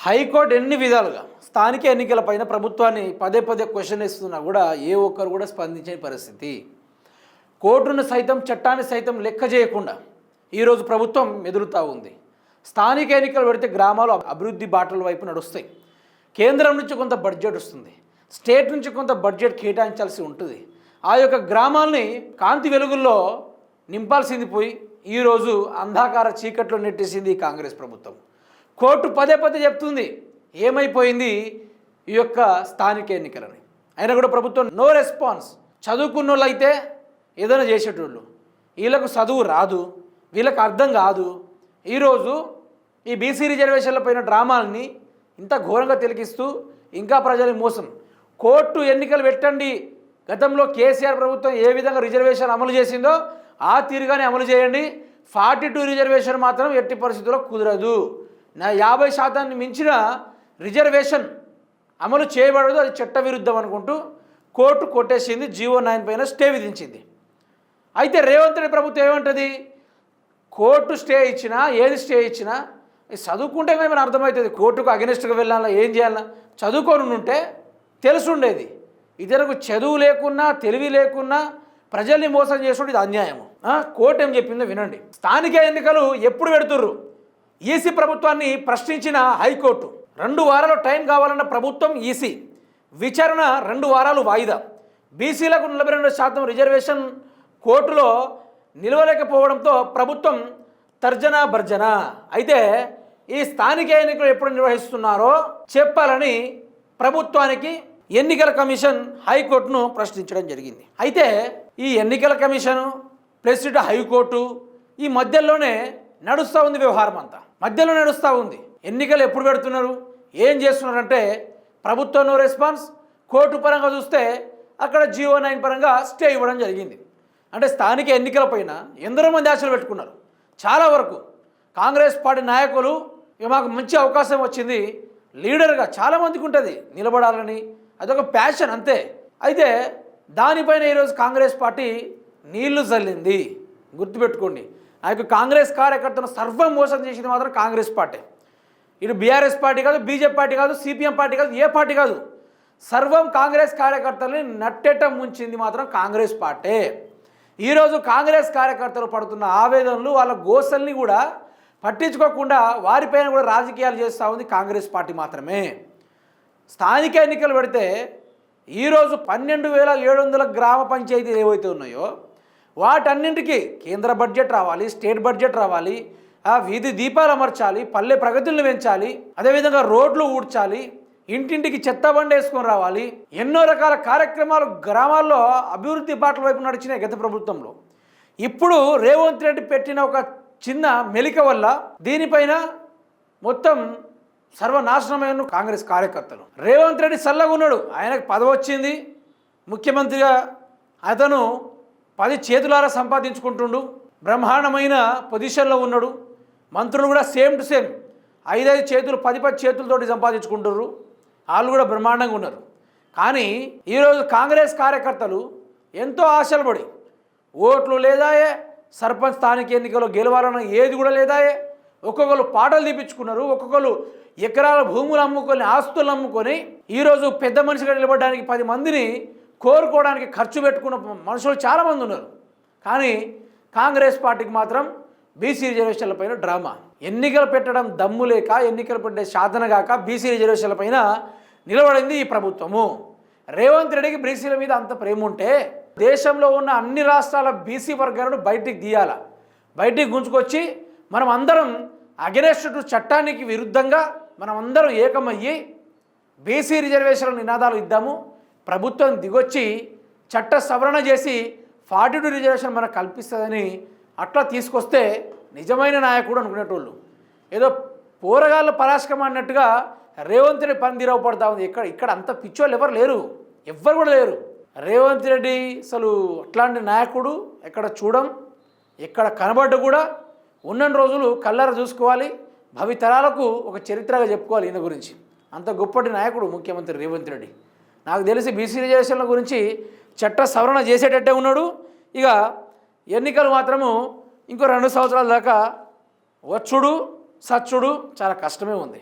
High court ఎన్ని విధాలుగా స్థానిక ఎన్నికల పైన ప్రభుత్వాన్ని పదే పదే క్వశ్చన్ ఇస్తున్నా కూడా ఏ ఒక్కరు కూడా స్పందించని పరిస్థితి. కోర్టును సైతం చట్టాన్ని సైతం లెక్క చేయకుండా ఈరోజు ప్రభుత్వం ఎదురుతూ ఉంది. స్థానిక ఎన్నికలు పెడితే గ్రామాలు అభివృద్ధి బాటల వైపు నడుస్తాయి. కేంద్రం నుంచి కొంత బడ్జెట్ వస్తుంది. స్టేట్ నుంచి కొంత బడ్జెట్ కేటాయించాల్సి ఉంటుంది. ఆ యొక్క గ్రామాల్ని కాంతి వెలుగుల్లో నింపాల్సింది పోయి ఈరోజు అంధాకార చీకట్లో నెట్టేసింది కాంగ్రెస్ ప్రభుత్వం. కోర్టు పదే పదే చెప్తుంది ఏమైపోయింది ఈ యొక్క స్థానిక ఎన్నికలని. అయినా కూడా ప్రభుత్వం నో రెస్పాన్స్ చదువుకున్న వాళ్ళు అయితే ఏదైనా చేసేటోళ్ళు. వీళ్ళకు చదువు రాదు వీళ్ళకు అర్థం కాదు. ఈరోజు ఈ బీసీ రిజర్వేషన్ల పైన డ్రామాలని ఇంత ఘోరంగా తిలకిస్తూ ఇంకా ప్రజల మోసం. కోర్టు ఎన్నికలు పెట్టండి. గతంలో కేసీఆర్ ప్రభుత్వం ఏ విధంగా రిజర్వేషన్ అమలు చేసిందో ఆ తీరుగానే అమలు చేయండి. ఫార్టీ టూ రిజర్వేషన్ మాత్రం ఎట్టి పరిస్థితుల్లో కుదరదు. నా యాభై శాతాన్ని మించిన రిజర్వేషన్ అమలు చేయబడదు అది చట్టవిరుద్ధం అనుకుంటూ కోర్టు కొట్టేసింది జీవో నైన్ పైన స్టే విధించింది. అయితే రేవంత్ రెడ్డి ప్రభుత్వం ఏమంటుంది? కోర్టు స్టే ఇచ్చినా ఏది స్టే ఇచ్చినా చదువుకుంటే ఏమైనా అర్థమవుతుంది? కోర్టుకు అగెనిస్ట్గా వెళ్ళాలా ఏం చేయాలా? చదువుకొని ఉంటే తెలుసుండేది. ఇతరులకు చదువు లేకున్నా తెలివి లేకున్నా ప్రజల్ని మోసం చేసుకుంటే ఇది అన్యాయం కోర్టు ఏం చెప్పిందో వినండి. స్థానిక ఎన్నికలు ఎప్పుడు పెడుతుర్రు? ఈసీ ప్రభుత్వాన్ని ప్రశ్నించిన హైకోర్టు రెండు వారాలు టైం కావాలన్న ప్రభుత్వం ఈసీ విచారణ రెండు వారాలు వాయిదా. బీసీలకు నలభై రెండు శాతం రిజర్వేషన్ కోర్టులో నిలవలేకపోవడంతో ప్రభుత్వం తర్జన భర్జన. అయితే ఈ స్థానిక ఎన్నికలు ఎప్పుడు నిర్వహిస్తున్నారో చెప్పాలని ప్రభుత్వానికి ఎన్నికల కమిషన్ హైకోర్టును ప్రశ్నించడం జరిగింది. అయితే ఈ ఎన్నికల కమిషన్ ప్లస్ ఇటు హైకోర్టు ఈ మధ్యలోనే నడుస్తూ ఉంది వ్యవహారం అంతా. మధ్యలో నడుస్తూ ఉంది. ఎన్నికలు ఎప్పుడు పెడుతున్నారు? ఏం చేస్తున్నారంటే ప్రభుత్వం నో రెస్పాన్స్ కోర్టు పరంగా చూస్తే అక్కడ జియో నైన్ పరంగా స్టే ఇవ్వడం జరిగింది. అంటే స్థానిక ఎన్నికల పైన ఎందరో మంది ఆశలు పెట్టుకున్నారు. చాలా వరకు కాంగ్రెస్ పార్టీ నాయకులు ఇక మాకు మంచి అవకాశం వచ్చింది. లీడర్గా చాలామందికి ఉంటుంది నిలబడాలని. అదొక ప్యాషన్ అంతే. అయితే దానిపైన ఈరోజు కాంగ్రెస్ పార్టీ నీళ్ళు చల్లింది గుర్తుపెట్టుకోండి. ఆ యొక్క కాంగ్రెస్ కార్యకర్తను సర్వం మోసం చేసింది మాత్రం కాంగ్రెస్ పార్టీ. ఇటు బీఆర్ఎస్ పార్టీ కాదు బీజేపీ పార్టీ కాదు సిపిఎం పార్టీ కాదు ఏ పార్టీ కాదు సర్వం కాంగ్రెస్ కార్యకర్తల్ని నట్టేట ముంచింది మాత్రం కాంగ్రెస్ పార్టీ. ఈరోజు కాంగ్రెస్ కార్యకర్తలు పడుతున్న ఆవేదనలు వాళ్ళ గోసల్ని కూడా పట్టించుకోకుండా వారిపైన కూడా రాజకీయాలు చేస్తూ ఉంది కాంగ్రెస్ పార్టీ మాత్రమే. స్థానిక ఎన్నికలు పెడితే ఈరోజు పన్నెండు వేల ఏడు వందల గ్రామ పంచాయతీలు ఏవైతే ఉన్నాయో వాటన్నింటికి కేంద్ర బడ్జెట్ రావాలి స్టేట్ బడ్జెట్ రావాలి ఆ వీధి దీపాలు అమర్చాలి పల్లె ప్రగతులను పెంచాలి అదేవిధంగా రోడ్లు ఊడ్చాలి ఇంటింటికి చెత్త బండి వేసుకొని రావాలి ఎన్నో రకాల కార్యక్రమాలు గ్రామాల్లో అభివృద్ధి బాటల వైపు నడిచినాయి గత ప్రభుత్వంలో. ఇప్పుడు రేవంత్ రెడ్డి పెట్టిన ఒక చిన్న మెలిక వల్ల దీనిపైన మొత్తం సర్వనాశనమైన కాంగ్రెస్ కార్యకర్తలు. రేవంత్ రెడ్డి చల్లగా ఉన్నాడు ఆయనకు పదవి వచ్చింది ముఖ్యమంత్రిగా అతను పది చేతులారా సంపాదించుకుంటుండు. బ్రహ్మాండమైన పొజిషన్లో ఉన్నాడు. మంత్రులు కూడా సేమ్ టు సేమ్ ఐదైదు చేతులు పది పది చేతులతోటి సంపాదించుకుంటున్నారు వాళ్ళు కూడా బ్రహ్మాండంగా ఉన్నారు. కానీ ఈరోజు కాంగ్రెస్ కార్యకర్తలు ఎంతో ఆశలు పడి ఓట్లు లేదాయే సర్పంచ్ స్థానిక ఎన్నికల్లో గెలవాలన్న ఏది కూడా లేదాయే ఒక్కొక్కరు పాటలు తీపించుకున్నారు ఒక్కొక్కరు ఎకరాల భూములు అమ్ముకొని ఆస్తులు అమ్ముకొని ఈరోజు పెద్ద మనిషిగా నిలబడడానికి పది మందిని కోరుకోవడానికి ఖర్చు పెట్టుకున్న మనుషులు చాలామంది ఉన్నారు. కానీ కాంగ్రెస్ పార్టీకి మాత్రం బీసీ రిజర్వేషన్ల పైన డ్రామా. ఎన్నికలు పెట్టడం దమ్ము లేక ఎన్నికలు పెట్టే సాధన కాక బీసీ రిజర్వేషన్ల పైన నిలబడింది ఈ ప్రభుత్వము. రేవంత్ రెడ్డికి బీసీల మీద అంత ప్రేమ ఉంటే దేశంలో ఉన్న అన్ని రాష్ట్రాల బీసీ వర్గాలను బయటికి తీయాల? బయటికి గుంజుకొచ్చి మనం అందరం అగెనెస్ట్ చట్టానికి విరుద్ధంగా మనం అందరం ఏకమయ్యి బీసీ రిజర్వేషన్ల నినాదాలు ఇద్దాము. ప్రభుత్వం దిగొచ్చి చట్ట సవరణ చేసి ఫార్టీ టూ రిజర్వేషన్ మనకు కల్పిస్తుందని అట్లా తీసుకొస్తే నిజమైన నాయకుడు అనుకునేటోళ్ళు. ఏదో పోరగాళ్ళ పరాశకం అన్నట్టుగా రేవంత్ రెడ్డి పని పడతా ఉంది. ఇక్కడ ఇక్కడ అంత పిచ్చోళ్ళు ఎవరు లేరు. ఎవ్వరు కూడా లేరు. రేవంత్ రెడ్డి అసలు అట్లాంటి నాయకుడు ఎక్కడ చూడం ఎక్కడ కనబడ్డ కూడా ఉన్న రోజులు కల్లర చూసుకోవాలి భవితరాలకు ఒక చరిత్రగా చెప్పుకోవాలి ఈయన గురించి. అంత గొప్పటి నాయకుడు ముఖ్యమంత్రి రేవంత్ రెడ్డి. నాకు తెలిసి బీసీ రిజర్వేషన్ల గురించి చట్ట సవరణ చేసేటట్టే ఉన్నాడు. ఇక ఎన్నికలు మాత్రము ఇంకో రెండు సంవత్సరాల దాకా వచ్చుడు సచ్చుడు చాలా కష్టమే ఉంది.